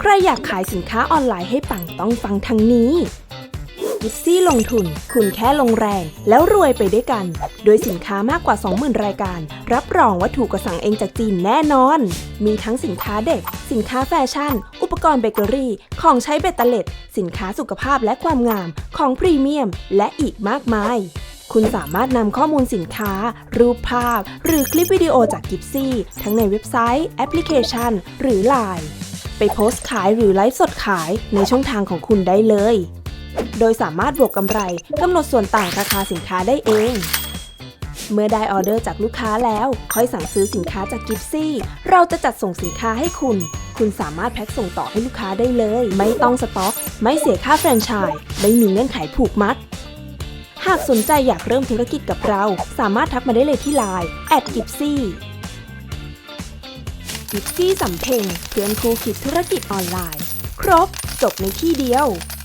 ใครอยากขายสินค้าออนไลน์ให้ปังต้องฟังทางนี้กิฟซี่ลงทุน คุณแค่ลงแรง แล้วรวยไปด้วยกัน โดยสินค้ามากกว่า 20,000 รายการ รับรองว่าถูกกว่าสั่งเองจากจีนแน่นอน มีทั้งสินค้าเด็ก สินค้าแฟชั่น อุปกรณ์เบเกอรี่ ของใช้เบตเตอร์เล็ด สินค้าสุขภาพและความงาม ของพรีเมียม และอีกมากมาย คุณสามารถนำข้อมูลสินค้า รูปภาพ หรือคลิปวิดีโอจากกิฟซี่ทั้งในเว็บไซต์ แอปพลิเคชัน หรือ Line ไปโพสต์ขายหรือไลฟ์สดขายในช่องทางของคุณได้เลย โดยสามารถบวกกำไรกำหนดส่วนต่างราคาสินค้าได้เอง เมื่อได้ออเดอร์จากลูกค้าแล้ว ค่อยสั่งซื้อสินค้าจากกิฟซี่ เราจะจัดส่งสินค้าให้คุณ คุณสามารถแพ็คส่งต่อให้ลูกค้าได้เลย ไม่ต้องสต็อก ไม่เสียค่าแฟรนไชส์ไม่มีเงื่อนไขผูกมัดหากสนใจอยากเริ่มธุรกิจกับเรา สามารถทักมาได้เลยที่ไลน์แอดกิฟซี่ กิฟซี่สำเพ็งเพื่อนครูคิดธุรกิจออนไลน์ ครบจบในที่เดียว